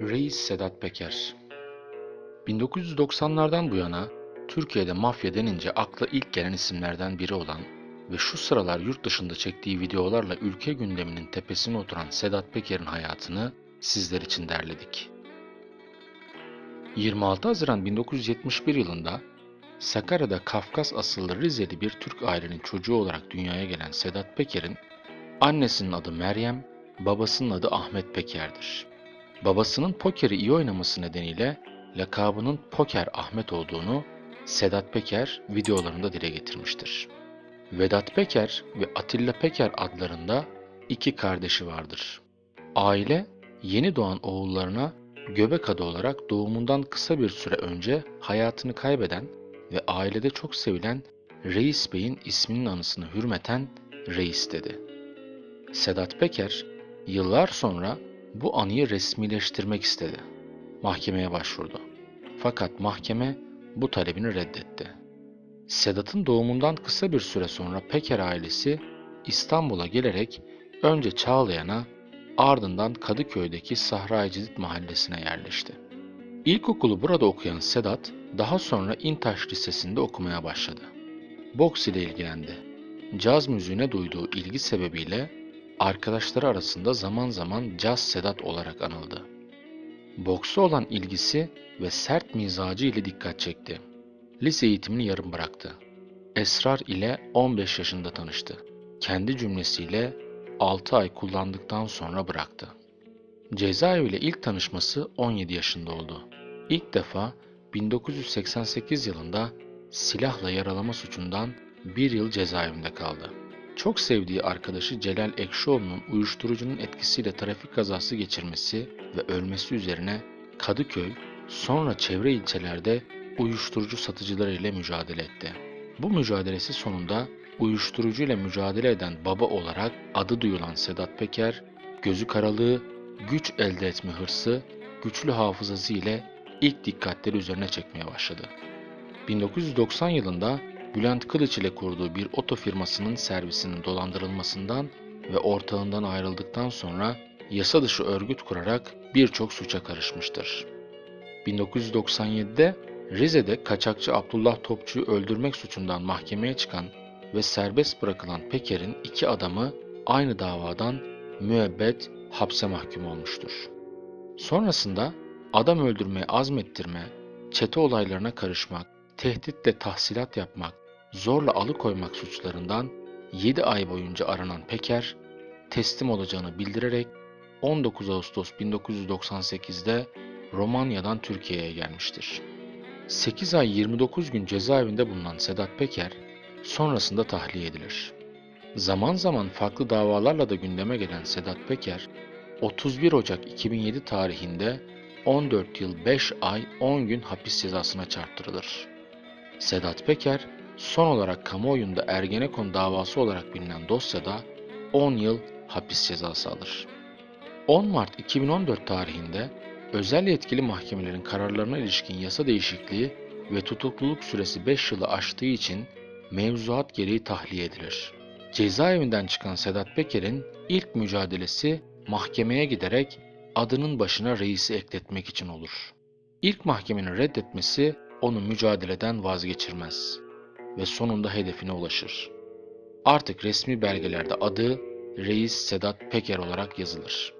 Reis Sedat Peker 1990'lardan bu yana Türkiye'de mafya denince akla ilk gelen isimlerden biri olan ve şu sıralar yurt dışında çektiği videolarla ülke gündeminin tepesine oturan Sedat Peker'in hayatını sizler için derledik. 26 Haziran 1971 yılında Sakarya'da Kafkas asıllı Rizeli bir Türk ailenin çocuğu olarak dünyaya gelen Sedat Peker'in annesinin adı Meryem, babasının adı Ahmet Peker'dir. Babasının pokeri iyi oynaması nedeniyle lakabının Poker Ahmet olduğunu Sedat Peker videolarında dile getirmiştir. Vedat Peker ve Atilla Peker adlarında iki kardeşi vardır. Aile yeni doğan oğullarına göbek adı olarak doğumundan kısa bir süre önce hayatını kaybeden ve ailede çok sevilen Reis Bey'in isminin anısını hürmeten Reis dedi. Sedat Peker yıllar sonra bu anıyı resmileştirmek istedi. Mahkemeye başvurdu. Fakat mahkeme bu talebini reddetti. Sedat'ın doğumundan kısa bir süre sonra Peker ailesi İstanbul'a gelerek önce Çağlayan'a ardından Kadıköy'deki Sahra-i Cedid mahallesine yerleşti. İlkokulu burada okuyan Sedat daha sonra İntaş Lisesi'nde okumaya başladı. Boks ile ilgilendi. Caz müziğine duyduğu ilgi sebebiyle arkadaşları arasında zaman zaman Caz Sedat olarak anıldı. Boksa olan ilgisi ve sert mizacı ile dikkat çekti. Lise eğitimini yarım bıraktı. Esrar ile 15 yaşında tanıştı. Kendi cümlesiyle 6 ay kullandıktan sonra bıraktı. Cezaevi ile ilk tanışması 17 yaşında oldu. İlk defa 1988 yılında silahla yaralama suçundan bir yıl cezaevinde kaldı. Çok sevdiği arkadaşı Celal Ekşioğlu'nun uyuşturucunun etkisiyle trafik kazası geçirmesi ve ölmesi üzerine Kadıköy, sonra çevre ilçelerde uyuşturucu satıcıları ile mücadele etti. Bu mücadelesi sonunda uyuşturucu ile mücadele eden baba olarak adı duyulan Sedat Peker, gözü karalığı, güç elde etme hırsı, güçlü hafızası ile ilk dikkatleri üzerine çekmeye başladı. 1990 yılında Bülent Kılıç ile kurduğu bir oto firmasının servisinin dolandırılmasından ve ortağından ayrıldıktan sonra yasa dışı örgüt kurarak birçok suça karışmıştır. 1997'de Rize'de kaçakçı Abdullah Topçu'yu öldürmek suçundan mahkemeye çıkan ve serbest bırakılan Peker'in iki adamı aynı davadan müebbet hapse mahkum olmuştur. Sonrasında adam öldürmeye azmettirme, çete olaylarına karışmak, tehditle tahsilat yapmak, zorla alıkoymak suçlarından 7 ay boyunca aranan Peker, teslim olacağını bildirerek 19 Ağustos 1998'de Romanya'dan Türkiye'ye gelmiştir. 8 ay 29 gün cezaevinde bulunan Sedat Peker, sonrasında tahliye edilir. Zaman zaman farklı davalarla da gündeme gelen Sedat Peker, 31 Ocak 2007 tarihinde 14 yıl 5 ay 10 gün hapis cezasına çarptırılır. Sedat Peker, son olarak kamuoyunda Ergenekon davası olarak bilinen dosyada 10 yıl hapis cezası alır. 10 Mart 2014 tarihinde özel yetkili mahkemelerin kararlarına ilişkin yasa değişikliği ve tutukluluk süresi 5 yılı aştığı için mevzuat gereği tahliye edilir. Cezaevinden çıkan Sedat Peker'in ilk mücadelesi mahkemeye giderek adının başına reisi ekletmek için olur. İlk mahkemenin reddetmesi onu mücadeleden vazgeçirmez ve sonunda hedefine ulaşır. Artık resmi belgelerde adı Reis Sedat Peker olarak yazılır.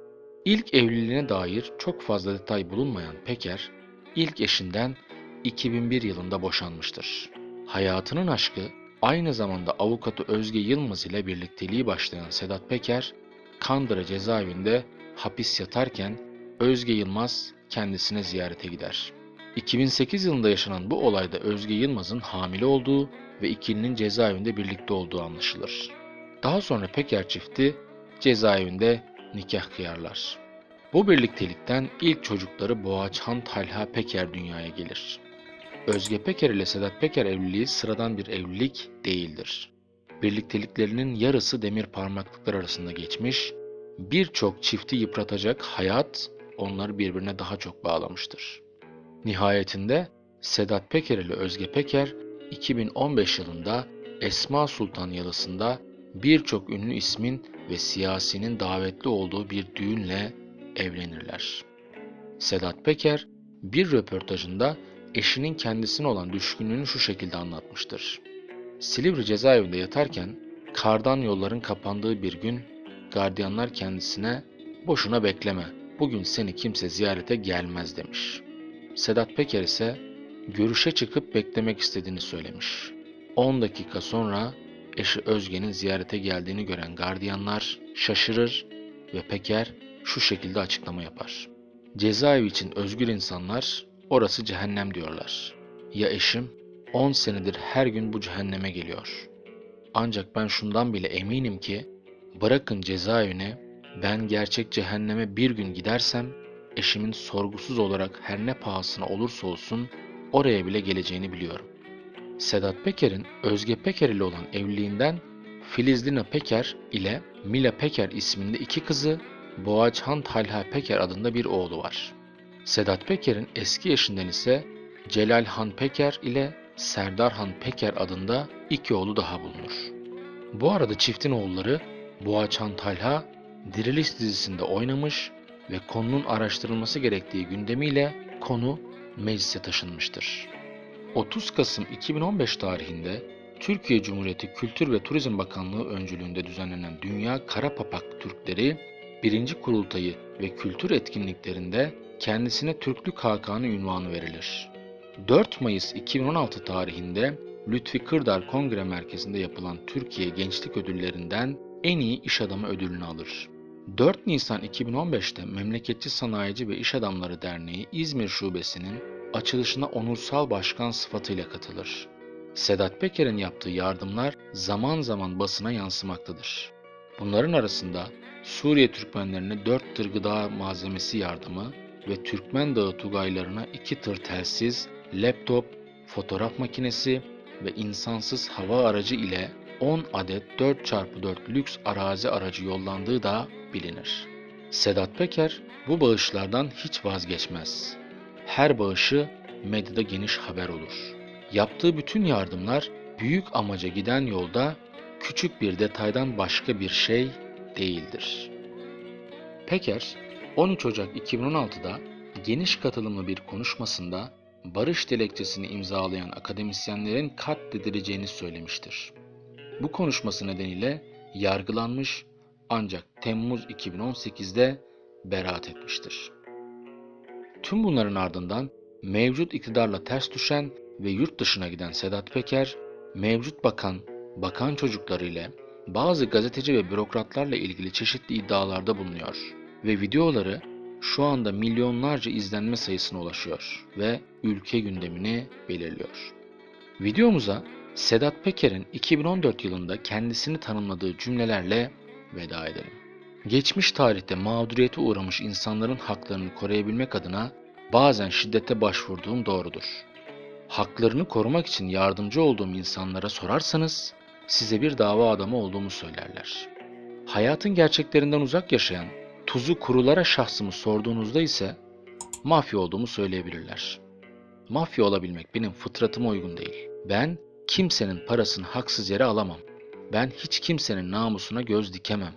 İlk evliliğine dair çok fazla detay bulunmayan Peker, ilk eşinden 2001 yılında boşanmıştır. Hayatının aşkı aynı zamanda avukatı Özge Yılmaz ile birlikteliği başlayan Sedat Peker, Kandıra cezaevinde hapis yatarken Özge Yılmaz kendisine ziyarete gider. 2008 yılında yaşanan bu olayda Özge Yılmaz'ın hamile olduğu ve ikilinin cezaevinde birlikte olduğu anlaşılır. Daha sonra Peker çifti cezaevinde nikah kıyarlar. Bu birliktelikten ilk çocukları Boğaçhan Talha Peker dünyaya gelir. Özge Peker ile Sedat Peker evliliği sıradan bir evlilik değildir. Birlikteliklerinin yarısı demir parmaklıklar arasında geçmiş, birçok çifti yıpratacak hayat onları birbirine daha çok bağlamıştır. Nihayetinde Sedat Peker ile Özge Peker 2015 yılında Esma Sultan Yalısı'nda birçok ünlü ismin ve siyasinin davetli olduğu bir düğünle evlenirler. Sedat Peker bir röportajında eşinin kendisine olan düşkünlüğünü şu şekilde anlatmıştır. Silivri cezaevinde yatarken kardan yolların kapandığı bir gün gardiyanlar kendisine boşuna bekleme bugün seni kimse ziyarete gelmez demiş. Sedat Peker ise görüşe çıkıp beklemek istediğini söylemiş. 10 dakika sonra eşi Özge'nin ziyarete geldiğini gören gardiyanlar şaşırır ve Peker şu şekilde açıklama yapar. Cezaevi için özgür insanlar orası cehennem diyorlar. Ya eşim 10 senedir her gün bu cehenneme geliyor. Ancak ben şundan bile eminim ki bırakın cezaevine ben gerçek cehenneme bir gün gidersem eşimin sorgusuz olarak her ne pahasına olursa olsun oraya bile geleceğini biliyorum. Sedat Peker'in Özge Peker ile olan evliliğinden Filizlina Peker ile Mila Peker isminde iki kızı, Boğaçhan Talha Peker adında bir oğlu var. Sedat Peker'in eski eşinden ise Celal Han Peker ile Serdar Han Peker adında iki oğlu daha bulunur. Bu arada çiftin oğulları Boğaçhan Talha Diriliş dizisinde oynamış ve konunun araştırılması gerektiği gündemiyle konu meclise taşınmıştır. 30 Kasım 2015 tarihinde Türkiye Cumhuriyeti Kültür ve Turizm Bakanlığı öncülüğünde düzenlenen Dünya Karapapak Türkleri 1. Kurultayı ve kültür etkinliklerinde kendisine Türklük Hakanı ünvanı verilir. 4 Mayıs 2016 tarihinde Lütfi Kırdar Kongre Merkezi'nde yapılan Türkiye Gençlik Ödüllerinden en iyi iş adamı ödülünü alır. 4 Nisan 2015'te Memleketçi Sanayici ve İş Adamları Derneği İzmir Şubesi'nin açılışına onursal başkan sıfatıyla katılır. Sedat Peker'in yaptığı yardımlar zaman zaman basına yansımaktadır. Bunların arasında Suriye Türkmenlerine 4 tır gıda malzemesi yardımı ve Türkmen Dağı Tugaylarına 2 tır telsiz, laptop, fotoğraf makinesi ve insansız hava aracı ile 10 adet 4x4 lüks arazi aracı yollandığı da bilinir. Sedat Peker bu bağışlardan hiç vazgeçmez. Her bağışı medyada geniş haber olur. Yaptığı bütün yardımlar büyük amaca giden yolda küçük bir detaydan başka bir şey değildir. Peker 13 Ocak 2016'da geniş katılımlı bir konuşmasında barış dilekçesini imzalayan akademisyenlerin katledileceğini söylemiştir. Bu konuşması nedeniyle yargılanmış ancak Temmuz 2018'de beraat etmiştir. Tüm bunların ardından mevcut iktidarla ters düşen ve yurt dışına giden Sedat Peker, mevcut bakan, bakan çocukları ile bazı gazeteci ve bürokratlarla ilgili çeşitli iddialarda bulunuyor ve videoları şu anda milyonlarca izlenme sayısına ulaşıyor ve ülke gündemini belirliyor. Videomuza Sedat Peker'in 2014 yılında kendisini tanımladığı cümlelerle veda edelim. Geçmiş tarihte mağduriyete uğramış insanların haklarını koruyabilmek adına bazen şiddete başvurduğum doğrudur. Haklarını korumak için yardımcı olduğum insanlara sorarsanız size bir dava adamı olduğumu söylerler. Hayatın gerçeklerinden uzak yaşayan tuzu kurulara şahsımı sorduğunuzda ise mafya olduğumu söyleyebilirler. Mafya olabilmek benim fıtratıma uygun değil. Ben kimsenin parasını haksız yere alamam. Ben hiç kimsenin namusuna göz dikemem.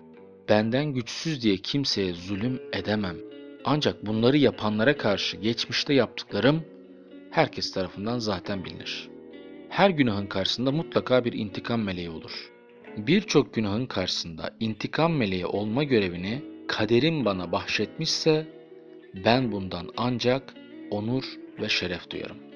Benden güçsüz diye kimseye zulüm edemem. Ancak bunları yapanlara karşı geçmişte yaptıklarım herkes tarafından zaten bilinir. Her günahın karşısında mutlaka bir intikam meleği olur. Birçok günahın karşısında intikam meleği olma görevini kaderim bana bahşetmişse ben bundan ancak onur ve şeref duyarım.